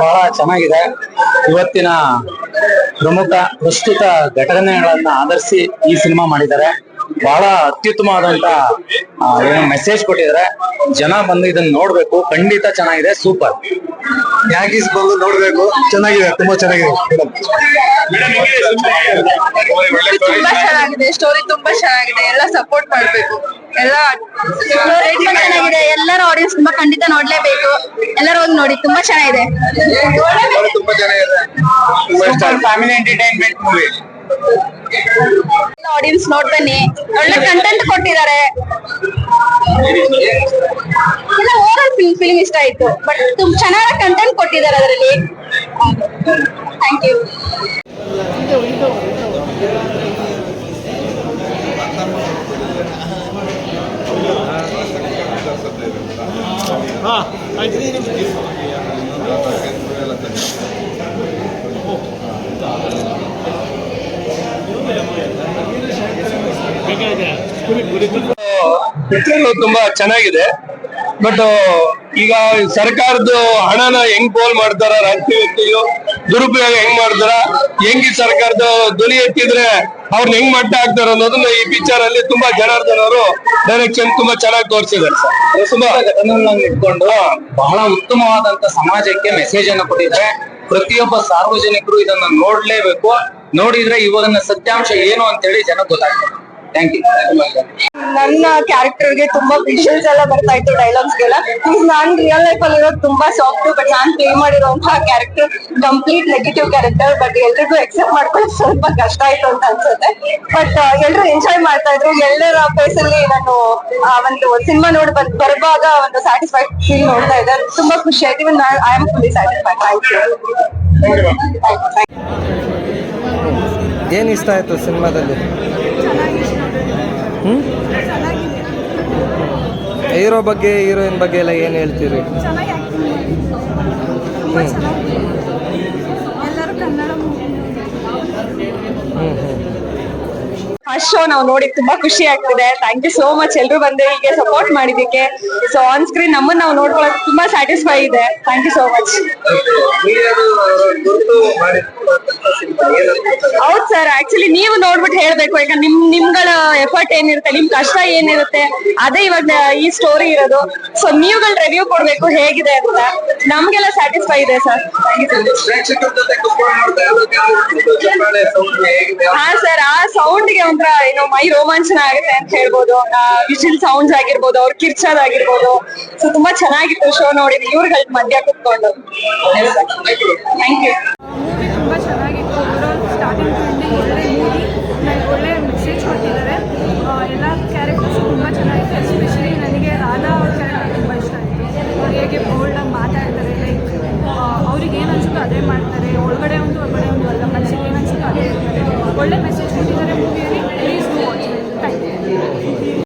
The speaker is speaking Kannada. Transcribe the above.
ಬಹಳ ಚೆನ್ನಾಗಿದೆ. ಇವತ್ತಿನ ಪ್ರಮುಖ ಪ್ರಸ್ತುತ ಘಟನೆಗಳನ್ನ ಆಧರಿಸಿ ಈ ಸಿನಿಮಾ ಮಾಡಿದ್ದಾರೆ. ಬಹಳ ಅತ್ಯುತ್ತಮವಾದಂತ ಆದಂತ ಏನು ಮೆಸೇಜ್ ಕೊಟ್ಟಿದ್ರೆ ಜನ ಬಂದು ಇದನ್ನ ನೋಡ್ಬೇಕು. ಖಂಡಿತ ಚೆನ್ನಾಗಿದೆ. ಸೂಪರ್. ಯಾಕೀಸ್ ಬಂದು ನೋಡ್ಬೇಕು. ಚೆನ್ನಾಗಿದೆ. ತುಂಬಾ ಚೆನ್ನಾಗಿದೆ. ತುಂಬಾ ಚೆನ್ನಾಗಿದೆ. ಸ್ಟೋರಿ ತುಂಬಾ ಚೆನ್ನಾಗಿದೆ. ಎಲ್ಲ ಸಪೋರ್ಟ್ ಮಾಡ್ಬೇಕು. ಎಲ್ಲ ಚೆನ್ನಾಗಿದೆ. ಎಲ್ಲರ ಆಡಿಯನ್ಸ್ ತುಂಬಾ ಖಂಡಿತ ನೋಡ್ಲೇಬೇಕು. ಎಲ್ಲರೂ ಹೋಗಿ ನೋಡಿ. ತುಂಬಾ ಚೆನ್ನಾಗಿದೆ. ತುಂಬಾ ಚೆನ್ನಾಗಿದೆ. ಫ್ಯಾಮಿಲಿ ಎಂಟರ್ಟೈನ್ಮೆಂಟ್ ಮೂವಿ ಆಡಿಯನ್ಸ್ ನೋಡ್ಬನ್ನಿ ಒಳ್ಳೆ ಕಂಟೆಂಟ್ ಕೊಟ್ಟಿದ್ದಾರೆ. ಎಲ್ಲ ಓವರ್ ಫಿಲ್ಮ್ ಫಿಲ್ಮ್ ಇಷ್ಟ ಆಯ್ತು. ಬಟ್ ತುಂಬ ಚೆನ್ನಾಗಿ ಕಂಟೆಂಟ್ ಕೊಟ್ಟಿದ್ದಾರೆ ಅದರಲ್ಲಿ. ಥ್ಯಾಂಕ್ ಯು ಚಿತ್ರಗಳು ತುಂಬಾ ಚೆನ್ನಾಗಿದೆ. ಬಟ್ ಈಗ ಸರ್ಕಾರದ ಹಣನ ಹೆಂಗ್ ಪೋಲ್ ಮಾಡ್ತಾರ ರಾಜಕೀಯ ವ್ಯಕ್ತಿಗಳು? ದುರುಪಯೋಗ ಹೆಂಗ್ ಮಾಡ್ತಾರ? ಹೆಂಗ್ ಸರ್ಕಾರದ ಧ್ವನಿ ಎತ್ತಿದ್ರೆ ಅವ್ರನ್ನ ಹೆಂಗ್ ಮಟ್ಟ ಹಾಕ್ತಾರ ಅನ್ನೋದನ್ನ ಈ ಪಿಕ್ಚರ್ ಅಲ್ಲಿ ತುಂಬಾ ಜನಾರ್ದನ್ ಅವರು ಡೈರೆಕ್ಷನ್ ತುಂಬಾ ಚೆನ್ನಾಗಿ ತೋರಿಸಿದ್ದಾರೆ ಸರ್. ತುಂಬಾ ಘಟನೆಗಳನ್ನ ಇಟ್ಕೊಂಡು ಬಹಳ ಉತ್ತಮವಾದಂತ ಸಮಾಜಕ್ಕೆ ಮೆಸೇಜ್ ಅನ್ನು ಕೊಟ್ಟಿದ್ದಾರೆ. ಪ್ರತಿಯೊಬ್ಬ ಸಾರ್ವಜನಿಕರು ಇದನ್ನ ನೋಡ್ಲೇಬೇಕು. ನೋಡಿದ್ರೆ ಇವಾಗ ಸತ್ಯಾಂಶ ಏನು ಅಂತ ಹೇಳಿ ಜನ ಗೊತ್ತಾಗ್ತದೆ ಥ್ಯಾಂಕ್ ಯು ನನ್ನ ಕ್ಯಾರೆಕ್ಟರ್ಗೆ ತುಂಬಾ ವಿಷನ್ಸ್ ಎಲ್ಲ ಬರ್ತಾ ಇತ್ತು ಡೈಲಾಗ್ಸ್ ಗೆಲ್ಲ. ನಾನ್ ರಿಯಲ್ ಲೈಫ್ ಅಲ್ಲಿ ಇರೋದು ತುಂಬಾ ಸಾಫ್ಟ್ ಬಟ್ ನಾನ್ ಪ್ಲೇ ಮಾಡಿರುವಂತಹ character complete negative character but ಎಲ್ರಿಗೂ ಎಕ್ಸೆಪ್ಟ್ ಮಾಡ್ಕೊಳ್ಳೋದು ಸ್ವಲ್ಪ ಕಷ್ಟ ಆಯ್ತು ಅಂತ ಅನ್ಸುತ್ತೆ. ಬಟ್ ಎಲ್ರು ಎಂಜಾಯ್ ಮಾಡ್ತಾ ಇದ್ರು. ಎಲ್ಲರ ಫೇಸ್ ಅಲ್ಲಿ ನಾನು ಆ ಒಂದು ಸಿನಿಮಾ ನೋಡಿ ಬಂದ್ ಬರುವಾಗ ಒಂದು ಸ್ಯಾಟಿಸ್ಫೈಡ್ ಫೀಲ್ ನೋಡ್ತಾ ಇದ್ದಾರೆ ತುಂಬಾ ಖುಷಿ ಆಯ್ತು. Even I am fully satisfied thank you ಏನು ಇಷ್ಟ ಆಯಿತು ಸಿನಿಮಾದಲ್ಲಿ? ಹ್ಮ್? ಹೀರೋ ಬಗ್ಗೆ ಹೀರೋಯಿನ್ ಬಗ್ಗೆ ಎಲ್ಲ ಏನು ಹೇಳ್ತೀರಿ? ಫಸ್ಟ್ ಶೋ ನಾವು ನೋಡಿ ತುಂಬಾ ಖುಷಿ ಆಗ್ತಿದೆ. ಥ್ಯಾಂಕ್ ಯು ಸೋ ಮಚ್ ಎಲ್ರು ಬಂದು ಹೀಗೆ ಸಪೋರ್ಟ್ ಮಾಡಿದಕ್ಕೆ ಸೊ ಆನ್ ಸ್ಕ್ರೀನ್ ನಮ್ಮನ್ನ ನಾವು ನೋಡ್ಕೊಳ್ಳೋದು ತುಂಬಾ ಸ್ಯಾಟಿಸ್ಫೈ ಇದೆ. ಥ್ಯಾಂಕ್ ಯು ಸೋ ಮಚ್ ಹೌದ್ ಸರ್ ಆಕ್ಚುಲಿ ನೀವು ನೋಡ್ಬಿಟ್ಟು ಹೇಳ್ಬೇಕು ಯಾಕಂದ್ರೆ ನಿಮ್ ನಿಮ್ಗಳ ಎಫರ್ಟ್ ಏನಿರುತ್ತೆ ನಿಮ್ ಕಷ್ಟ ಏನಿರುತ್ತೆ ಅದೇ ಇವಾಗ ಈ ಸ್ಟೋರಿ ಇರೋದು ಸೊ ನೀವುಗಳು ರಿವ್ಯೂ ಕೊಡ್ಬೇಕು ಹೇಗಿದೆ ಅಂತ ನಮ್ಗೆಲ್ಲ ಸ್ಯಾಟಿಸ್ಫೈ ಇದೆ ಸರ್ ಹಾ ಸರ್ ಆ ಸೌಂಡ್ ಒಂಥರ ಏನೋ ಮೈ ರೋಮಾಂಚನ ಆಗುತ್ತೆ ಅಂತ ಹೇಳ್ಬೋದು. ವಿಶಿಲ್ ಸೌಂಡ್ಸ್ ಆಗಿರ್ಬೋದು ಅವ್ರ ಕಿರ್ಚೋದಾಗಿರ್ಬೋದು ಸೊ ತುಂಬಾ ಚೆನ್ನಾಗಿತ್ತು ಶೋ ನೋಡಿ. ಇವ್ರಗಳ ಮಧ್ಯ ಕುತ್ಕೊಂಡು. ಥ್ಯಾಂಕ್ ಯು ತುಂಬ ಚೆನ್ನಾಗಿತ್ತು. ಸ್ಟಾರ್ಟಿಂಗ್